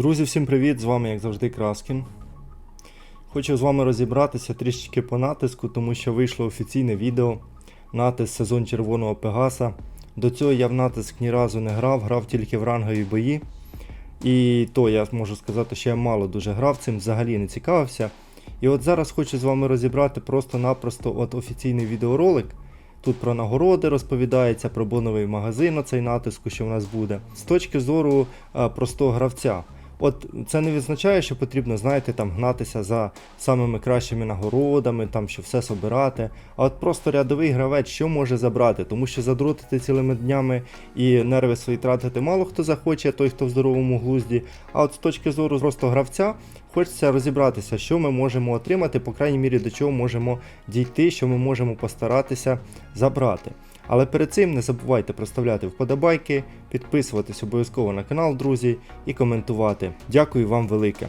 Друзі, всім привіт! З вами, як завжди, Краскін. Хочу з вами розібратися трішечки по натиску, тому що вийшло офіційне відео натиск сезон Червоного Пегаса. До цього я в натиск ні разу не грав, грав тільки в рангові бої. І то я можу сказати, що я мало дуже грав, цим взагалі не цікавився. І от зараз хочу з вами розібрати просто-напросто от офіційний відеоролик. Тут про нагороди розповідається, про боновий магазин, оцей натиску, що в нас буде. З точки зору е, простого гравця. От це не відзначає, що потрібно, знаєте, там гнатися за самими кращими нагородами, там що все собирати. А от просто рядовий гравець що може забрати, тому що задротити цілими днями і нерви свої тратити мало хто захоче, той, хто в здоровому глузді. А от з точки зору просто гравця, хочеться розібратися, що ми можемо отримати, по крайній мірі до чого можемо дійти, що ми можемо постаратися забрати. Але перед цим не забувайте проставляти вподобайки, підписуватись обов'язково на канал, друзі, і коментувати. Дякую вам велике.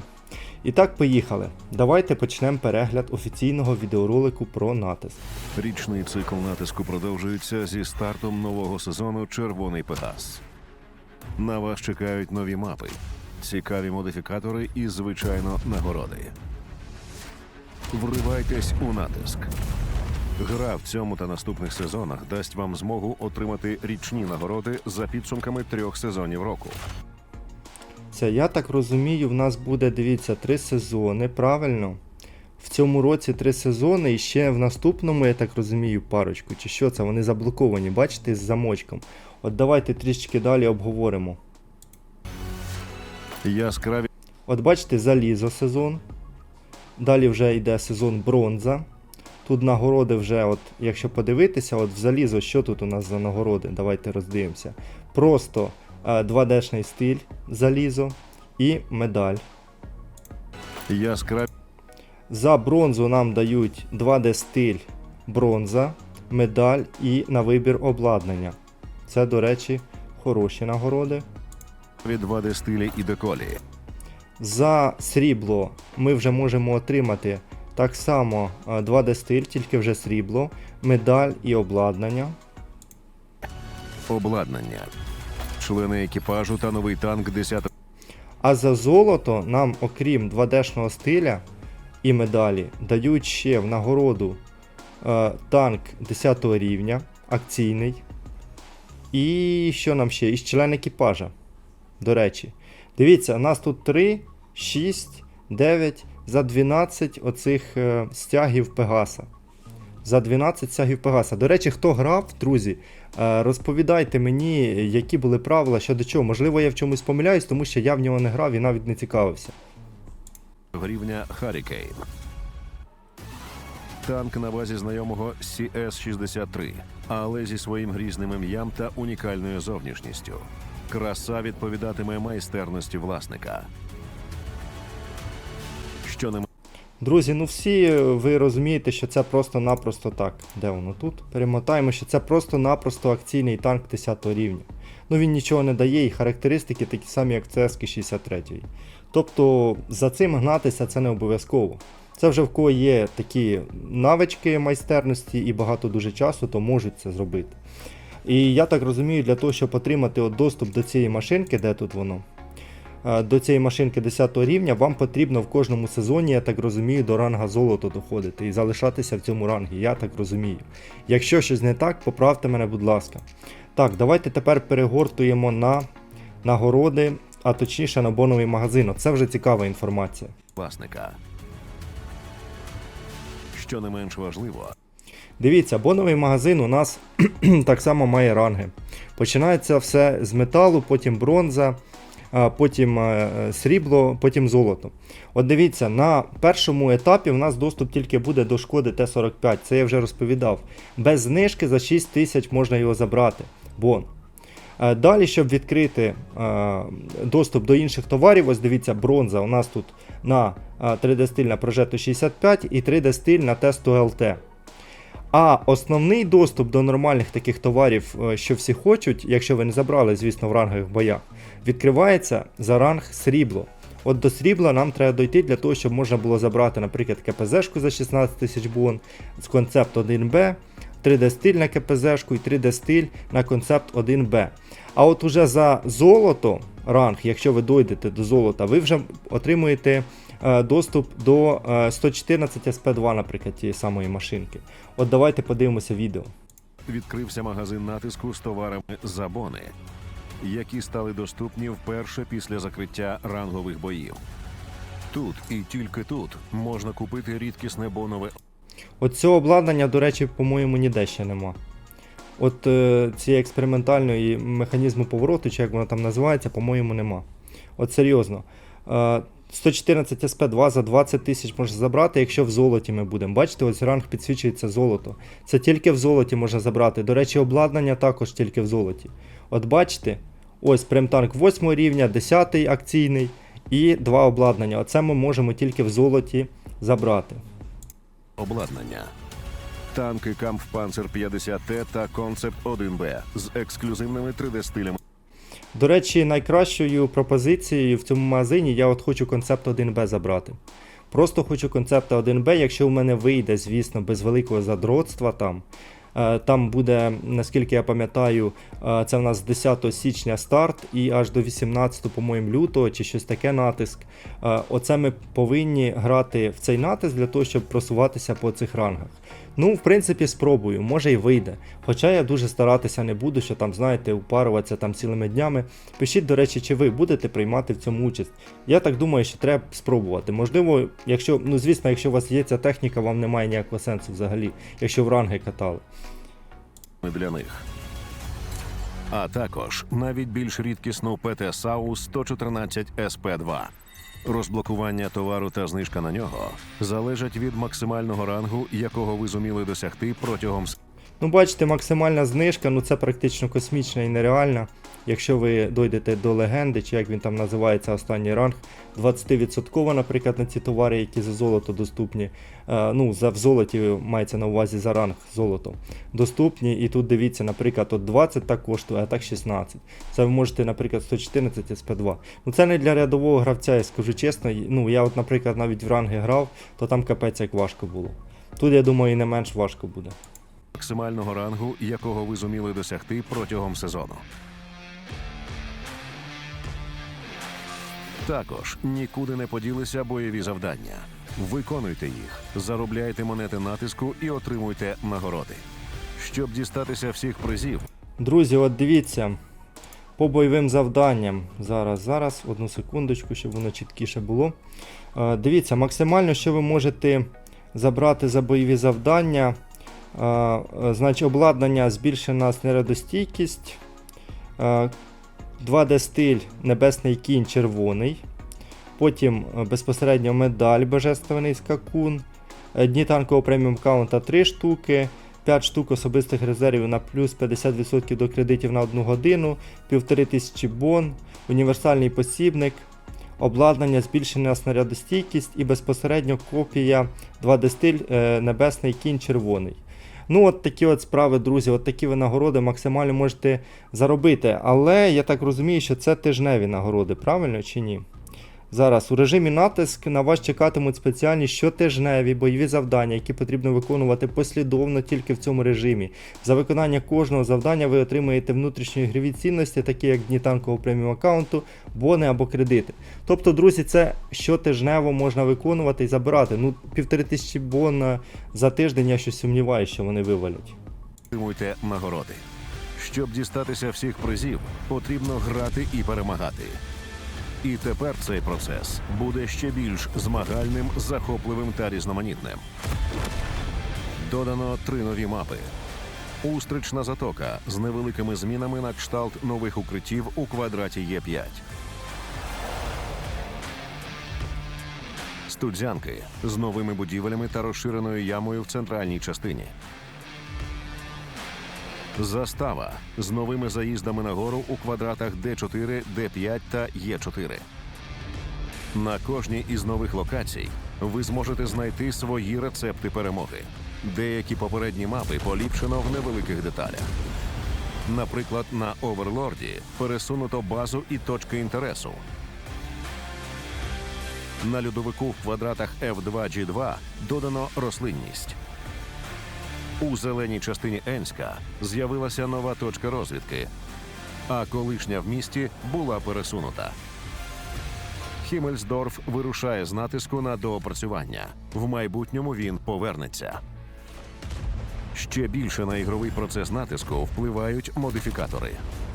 І так, поїхали. Давайте почнемо перегляд офіційного відеоролику про натиск. Річний цикл натиску продовжується зі стартом нового сезону Червоний Пегас. На вас чекають нові мапи, цікаві модифікатори і, звичайно, нагороди. Вривайтесь у натиск. Гра в цьому та наступних сезонах дасть вам змогу отримати річні нагороди за підсумками трьох сезонів року. Це я так розумію, в нас буде, дивіться, три сезони, правильно? В цьому році три сезони і ще в наступному, я так розумію, парочку. Чи що це? Вони заблоковані, бачите, з замочком. От давайте трішечки далі обговоримо. Яскраві От бачите, залізо сезон. Далі вже йде сезон бронза. Тут нагороди вже, от, якщо подивитися, от в залізо, що тут у нас за нагороди? Давайте роздивимося. Просто е, 2D-шний стиль залізо і медаль. яскраві За бронзу нам дають 2D стиль бронза, медаль і на вибір обладнання. Це, до речі, хороші нагороди. 2D стилі і деколі. За срібло ми вже можемо отримати так само е, 2D стиль, тільки вже срібло, медаль і обладнання. Обладнання. Члени екіпажу та новий танк 10 А за золото нам, окрім 2D-шного стиля і медалі, дають ще в нагороду е, танк 10 рівня, акційний. І що нам ще? І член екіпажа. До речі. Дивіться, у нас тут 3, 6, 9, за 12 оцих е, стягів Пегаса. За 12 стягів Пегаса. До речі, хто грав, друзі, е, розповідайте мені, які були правила щодо чого. Можливо, я в чомусь помиляюсь, тому що я в нього не грав і навіть не цікавився. рівня Харікейн. Танк на базі знайомого CS-63, але зі своїм грізним ім'ям та унікальною зовнішністю. Краса відповідатиме майстерності власника. Що не Друзі, ну всі е, ви розумієте, що це просто-напросто так. Де воно тут? Перемотаємо, що це просто-напросто акційний танк 10 рівня. Ну він нічого не дає, і характеристики такі самі, як CSK 63. Тобто за цим гнатися це не обов'язково. Це вже в кого є такі навички майстерності і багато дуже часу, то можуть це зробити. І я так розумію, для того, щоб отримати от доступ до цієї машинки, де тут воно, до цієї машинки 10 рівня, вам потрібно в кожному сезоні, я так розумію, до ранга золото доходити і залишатися в цьому рангі, я так розумію. Якщо щось не так, поправте мене, будь ласка. Так, давайте тепер перегортуємо на нагороди, а точніше на боновий магазин. Це вже цікава інформація. власника. Що не менш важливо, Дивіться, боновий магазин у нас так само має ранги. Починається все з металу, потім бронза, потім е, срібло, потім золото. От дивіться, на першому етапі у нас доступ тільки буде до шкоди Т-45, це я вже розповідав. Без знижки за 6 тисяч можна його забрати. Бон. Е, Далі, щоб відкрити е, доступ до інших товарів, ось дивіться, бронза у нас тут на е, 3D стиль на Progetto 65 і 3D стиль на T100 LT. А основний доступ до нормальних таких товарів, що всі хочуть, якщо ви не забрали, звісно, в рангових боях, відкривається за ранг срібло. От до срібла нам треба дойти для того, щоб можна було забрати, наприклад, КПЗ-шку за 16 тисяч бон з концепт 1Б, 3D стиль на КПЗ-шку і 3D стиль на концепт 1Б. А от уже за золото ранг, якщо ви дойдете до золота, ви вже отримуєте е, доступ до е, 114 SP2, наприклад, тієї самої машинки. От давайте подивимося відео. Відкрився магазин натиску з товарами Забони, які стали доступні вперше після закриття рангових боїв. Тут і тільки тут можна купити рідкісне бонове От цього обладнання, до речі, по-моєму, ніде ще нема. От е, цієї експериментальної механізму повороту, чи як воно там називається, по-моєму, нема. От серйозно. Е, 114 SP2 за 20 тисяч можна забрати, якщо в золоті ми будемо. Бачите, ось ранг підсвічується золото. Це тільки в золоті можна забрати. До речі, обладнання також тільки в золоті. От бачите, ось прем-танк 8 рівня, 10 акційний і два обладнання. Оце ми можемо тільки в золоті забрати. обладнання. Танки Kampfpanzer 50T та Concept 1B з ексклюзивними 3D-стилями До речі, найкращою пропозицією в цьому магазині я от хочу концепт 1Б забрати. Просто хочу концепта 1Б, якщо в мене вийде, звісно, без великого задротства там. Е, Там буде, наскільки я пам'ятаю, е, це в нас 10 січня старт і аж до 18, по-моєму, лютого чи щось таке натиск. Е, Оце ми повинні грати в цей натиск для того, щоб просуватися по цих рангах. Ну, в принципі, спробую, може і вийде. Хоча я дуже старатися не буду, що там, знаєте, упаруватися там цілими днями. Пишіть, до речі, чи ви будете приймати в цьому участь. Я так думаю, що треба спробувати. Можливо, якщо, ну звісно, якщо у вас є ця техніка, вам немає ніякого сенсу взагалі, якщо в ранги катали. для них. А також навіть більш рідкісну ПТ САУ 114 СП2. Розблокування товару та знижка на нього залежать від максимального рангу, якого ви зуміли досягти протягом Ну, бачите, максимальна знижка, ну це практично космічна і нереальна. Якщо ви дойдете до легенди, чи як він там називається останній ранг, 20%, наприклад, на ці товари, які за золото доступні. Е, ну, за в золоті мається на увазі за ранг золото. Доступні. І тут дивіться, наприклад, от 20 так коштує, а так 16. Це ви можете, наприклад, 114 SP2. Ну це не для рядового гравця, я скажу чесно. Ну, я, от, наприклад, навіть в ранги грав, то там капець як важко було. Тут, я думаю, і не менш важко буде. Максимального рангу, якого ви зуміли досягти протягом сезону. Також нікуди не поділися бойові завдання. Виконуйте їх, заробляйте монети натиску і отримуйте нагороди. Щоб дістатися всіх призів, Друзі, от дивіться, по бойовим завданням. Зараз, зараз, одну секундочку, щоб воно чіткіше було. Е, дивіться, максимально, що ви можете забрати за бойові завдання. Значить, обладнання збільшена снарядостійкість. Е, 2D стиль Небесний кінь червоний. Потім е, безпосередньо медаль Божественний скакун. Е, Дні танкового преміум каунта 3 штуки. 5 штук особистих резервів на плюс 50% до кредитів на 1 годину, 1500 бон, універсальний посібник, обладнання, збільшена снарядостійкість і безпосередньо копія 2D стиль е, Небесний кінь червоний. Ну, от такі от справи, друзі, от такі ви нагороди максимально можете заробити. Але я так розумію, що це тижневі нагороди, правильно чи ні? Зараз у режимі натиск на вас чекатимуть спеціальні щотижневі бойові завдання, які потрібно виконувати послідовно тільки в цьому режимі. За виконання кожного завдання ви отримаєте внутрішні ігрові цінності, такі як дні танкового преміум аккаунту, бони або кредити. Тобто, друзі, це щотижнево можна виконувати і забирати. Ну, півтори тисячі бон за тиждень, я щось сумніваюся, що вони вивалять. отримуйте нагороди. Щоб дістатися всіх призів, потрібно грати і перемагати. І тепер цей процес буде ще більш змагальним, захопливим та різноманітним. Додано три нові мапи. Устрична затока з невеликими змінами на кшталт нових укриттів у квадраті Є5. Студзянки з новими будівлями та розширеною ямою в центральній частині. Застава з новими заїздами на гору у квадратах Д4, Д5 та Е4. На кожній із нових локацій ви зможете знайти свої рецепти перемоги. Деякі попередні мапи поліпшено в невеликих деталях. Наприклад, на Оверлорді пересунуто базу і точки інтересу. На льодовику в квадратах F2G2 додано рослинність. У зеленій частині Енська з'явилася нова точка розвідки. а колишня в місті була пересунута. Хімельсдорф вирушає з натиску на доопрацювання. В майбутньому він повернеться. Ще більше на ігровий процес натиску впливають модифікатори.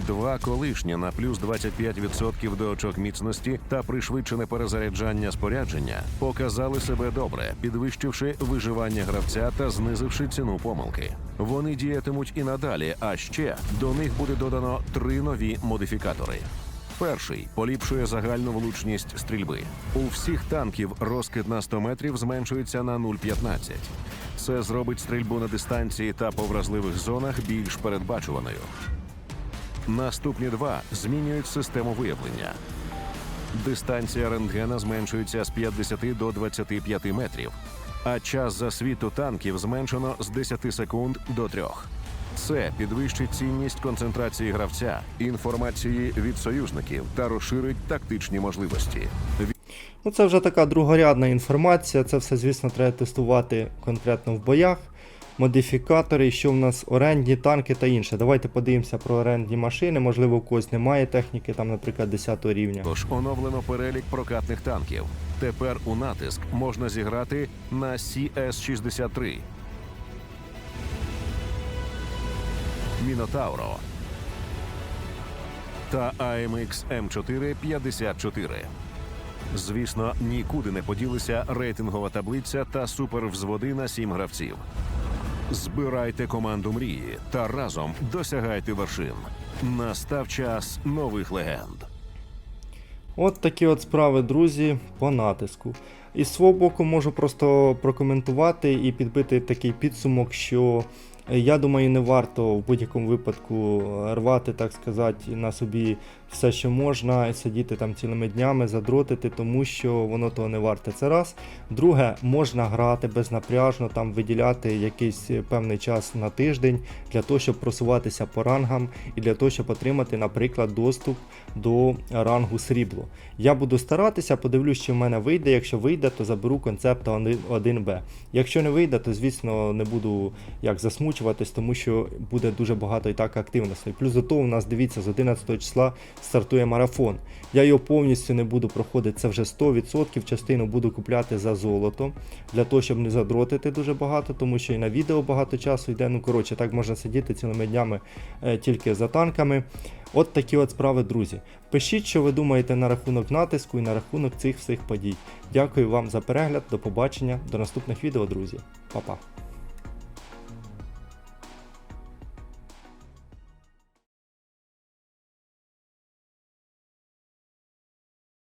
Два колишні на плюс 25% до очок міцності та пришвидшене перезаряджання спорядження показали себе добре, підвищивши виживання гравця та знизивши ціну помилки. Вони діятимуть і надалі, а ще до них буде додано три нові модифікатори. Перший поліпшує загальну влучність стрільби. У всіх танків розкид на 100 метрів зменшується на 0,15. Це зробить стрільбу на дистанції та по вразливих зонах більш передбачуваною. Наступні два змінюють систему виявлення. Дистанція рентгена зменшується з 50 до 25 метрів, а час засвіту танків зменшено з 10 секунд до 3. Це підвищить цінність концентрації гравця, інформації від союзників та розширить тактичні можливості. Ну, це вже така другорядна інформація. Це все, звісно, треба тестувати конкретно в боях. Модифікатори, що в нас орендні танки та інше. Давайте подивимося про орендні машини. Можливо, у когось немає техніки, там, наприклад, 10 рівня. Тож оновлено перелік прокатних танків. Тепер у натиск можна зіграти на CS-63, Мінотауро та AMX M4 54. Звісно, нікуди не поділися рейтингова таблиця та супервзводи на сім гравців. Збирайте команду мрії та разом досягайте вершин. Настав час нових легенд. От такі от справи, друзі, по натиску. І з свого боку можу просто прокоментувати і підбити такий підсумок, що е, я думаю, не варто в будь-якому випадку рвати, так сказати, на собі все, що можна, і сидіти там цілими днями, задротити, тому що воно того не варте. Це раз. Друге, можна грати безнапряжно, там виділяти якийсь е, певний час на тиждень для того, щоб просуватися по рангам і для того, щоб отримати, наприклад, доступ до рангу срібло. Я буду старатися, подивлюсь, чи в мене вийде. Якщо вийде, то заберу концепта 1Б. Якщо не вийде, то звісно не буду як засмучуватись, тому що буде дуже багато і так активностей. Плюс до того, у нас дивіться, з 11 числа стартує марафон. Я його повністю не буду проходити, це вже 100%. Частину буду купляти за золото для того, щоб не задротити дуже багато, тому що і на відео багато часу йде. Ну коротше, так можна сидіти цілими днями е, тільки за танками. От такі от справи, друзі. Пишіть, що ви думаєте на рахунок натиску і на рахунок цих всіх подій. Дякую вам за перегляд, до побачення, до наступних відео, друзі. Па-па.